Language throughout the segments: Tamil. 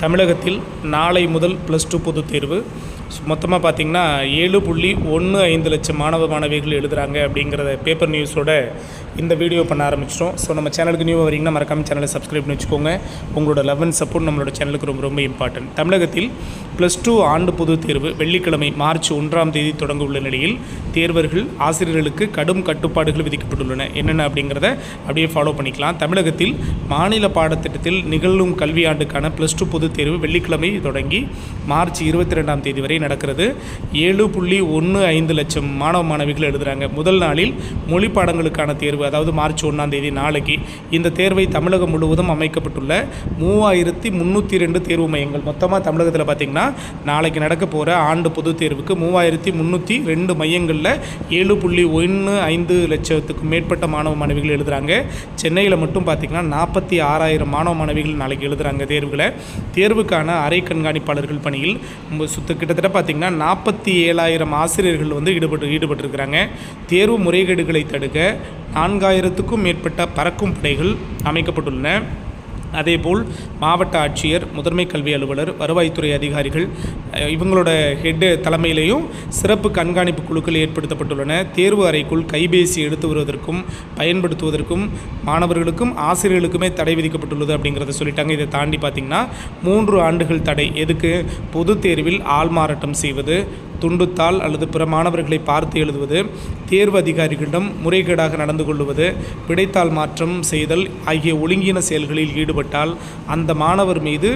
தமிழகத்தில் நாளை முதல் ப்ளஸ் டூ பொதுத் தேர்வு. மொத்தமாக பார்த்தீங்கன்னா ஏழு புள்ளி ஒன்று ஐந்து லட்சம் மாணவ மாணவிகள் எழுதுகிறாங்க அப்படிங்கிறத பேப்பர் நியூஸோட இந்த வீடியோ பண்ண ஆரம்பிச்சிட்டோம். ஸோ நம்ம சேனலுக்கு நியூ வரீங்கன்னா மறக்காம சேனலை சப்ஸ்கிரைப் பண்ணி வச்சுக்கோங்க. உங்களோட லவ் அண்ட் சப்போர்ட் நம்மளோட சேனலுக்கு ரொம்ப ரொம்ப இம்பார்ட்டன்ட் தமிழகத்தில் ப்ளஸ் டூ ஆண்டு பொது தேர்வு வெள்ளிக்கிழமை மார்ச் ஒன்றாம் தேதி தொடங்க உள்ள நிலையில் தேர்வர்கள் ஆசிரியர்களுக்கு கடும் கட்டுப்பாடுகள் விதிக்கப்பட்டுள்ளன. என்னென்ன அப்படிங்கிறத அப்படியே ஃபாலோ பண்ணிக்கலாம். தமிழகத்தில் மாநில பாடத்திட்டத்தில் நிகழும் கல்வியாண்டுக்கான ப்ளஸ் டூ பொதுத் தேர்வு வெள்ளிக்கிழமை தொடங்கி மார்ச் இருபத்தி ரெண்டாம் தேதி வரை நடக்கிறது. ஏழு புள்ளி ஒன்று ஐந்து லட்சம் மாணவ மாணவிகள் எழுதுகிறாங்க முதல் நாளில் மொழி பாடங்களுக்கான தேர்வு அதாவது மார்ச் ஒன்றாம் தேதி நாளைக்கு இந்த தேர்வை தமிழகம் முழுவதும் அமைக்கப்பட்டுள்ள மூவாயிரத்தி முந்நூற்றி ரெண்டு தேர்வு மையங்கள். மொத்தமாக தமிழகத்தில் பார்த்திங்கன்னா நாளைக்கு நடக்க போகிற ஆண்டு பொதுத் தேர்வுக்கு மூவாயிரத்தி முந்நூற்றி ரெண்டு மையங்களில் ஏழு புள்ளி ஒன்று ஐந்து லட்சத்துக்கும் மேற்பட்ட மாணவ மாணவிகள் எழுதுகிறாங்க சென்னையில் மட்டும் பார்த்திங்கன்னா நாற்பத்தி ஆறாயிரம் மாணவ மாணவிகள் நாளைக்கு எழுதுகிறாங்க தேர்வுகளை. தேர்வுக்கான அரை கண்காணிப்பாளர்கள் பணியில் சுத்த கிட்டத்தட்ட பார்த்திங்கன்னா நாற்பத்தி ஏழாயிரம் ஆசிரியர்கள் வந்து ஈடுபட்டு ஈடுபட்டிருக்கிறாங்க. தேர்வு முறைகேடுகளை தடுக்க நான்காயிரத்துக்கும் மேற்பட்ட பறக்கும் படைகள் அமைக்கப்பட்டுள்ளன. அதேபோல் மாவட்ட ஆட்சியர் முதன்மை கல்வி அலுவலர் வருவாய்த்துறை அதிகாரிகள் இவங்களோட ஹெட்டு தலைமையிலையும் சிறப்பு கண்காணிப்பு குழுக்கள் ஏற்படுத்தப்பட்டுள்ளன. தேர்வு அறைக்குள் கைபேசி எடுத்து வருவதற்கும் பயன்படுத்துவதற்கும் மாணவர்களுக்கும் ஆசிரியர்களுக்குமே தடை விதிக்கப்பட்டுள்ளது அப்படிங்கிறத சொல்லிட்டாங்க. இதை தாண்டி பார்த்திங்கன்னா மூன்று ஆண்டுகள் தடை. எதுக்கு? பொது தேர்வில் ஆள்மாறாட்டம் செய்வது துண்டுத்தாள் அல்லது பிற மாணவர்களை பார்த்து எழுதுவது தேர்வு அதிகாரிகளிடம் முறைகேடாக நடந்து கொள்வது விடைத்தாள் மாற்றம் செய்தல் ஆகிய ஒழுங்கின செயல்களில் ஈடுபட்டால் அந்த மாணவர் மீது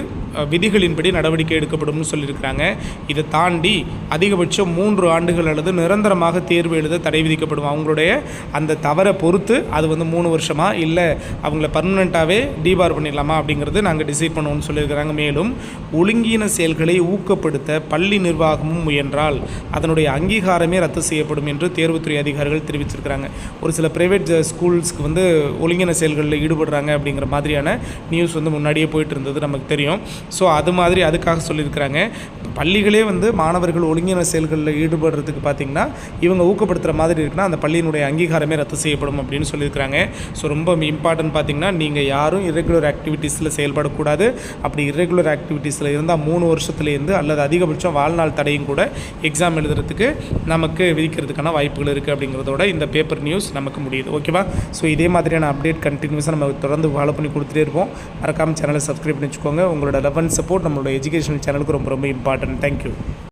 விதிகளின்படி நடவடிக்கை எடுக்கப்படும்னு சொல்லியிருக்கிறாங்க. இதை தாண்டி அதிகபட்சம் மூன்று ஆண்டுகள் அல்லது நிரந்தரமாக தேர்வு எழுத தடை விதிக்கப்படும்? அவங்களுடைய அந்த தவறை பொறுத்து அது வந்து மூணு வருஷமா? இல்லை அவங்கள பர்மனெண்ட்டாகவே டீபார் பண்ணிடலாமா? அப்படிங்கிறது நாங்கள் டிசைட் பண்ணுவோம்னு சொல்லியிருக்கிறாங்க. மேலும் ஒழுங்கீன செயல்களை ஊக்கப்படுத்த பள்ளி நிர்வாகமும் முயன்றால் அதனுடைய அங்கீகாரமே ரத்து செய்யப்படும் என்று தேர்வுத்துறை அதிகாரிகள் தெரிவிச்சிருக்கிறாங்க. ஒரு சில பிரைவேட் ஸ்கூல்ஸ்க்கு வந்து ஒழுங்கின செயல்களில் ஈடுபடுறாங்க அப்படிங்கிற மாதிரியான நியூஸ் வந்து முன்னாடியே போயிட்டு இருந்தது நமக்கு தெரியும். ஸோ அது மாதிரி அதுக்காக சொல்லியிருக்கிறாங்க. பள்ளிகளே வந்து மாணவர்கள் ஒழுங்கின செயல்களில் ஈடுபடுறதுக்கு பார்த்திங்கன்னா இவங்க ஊக்கப்படுத்துகிற மாதிரி இருக்குன்னா அந்த பள்ளியினுடைய அங்கீகாரமே ரத்து செய்யப்படும் அப்படின்னு சொல்லியிருக்கிறாங்க. ஸோ ரொம்ப இம்பார்ட்டன்ட் பார்த்திங்கன்னா நீங்கள் யாரும் irregular ஆக்டிவிட்டீஸில் செயல்படக்கூடாது. அப்படி irregular ஆக்டிவிட்டீஸில் இருந்தால் மூணு வருஷத்துலேருந்து அல்லது அதிகபட்சம் வாழ்நாள் தடையும் கூட எக்ஸாம் எழுதுறதுக்கு நமக்கு விதிக்கிறதுக்கான வாய்ப்புகள் இருக்குது அப்படிங்கிறதோட இந்த பேப்பர் நியூஸ் நமக்கு முடியுது. ஓகேவா ஸோ இதே மாதிரியான அப்டேட் கண்டினியூஸாக நம்ம தொடர்ந்து ஃபாலோ பண்ணி கொடுத்துட்டே இருப்போம். மறக்காம சேனலை சப்ஸ்கிரைப் பண்ணி வச்சுக்கோங்க உங்களோட லெவன் சப்போர்ட் நம்மளோட எஜுகேஷன் சேனலுக்கு ரொம்ப ரொம்ப இம்பார்ட்டன்ட் தேங்க்யூ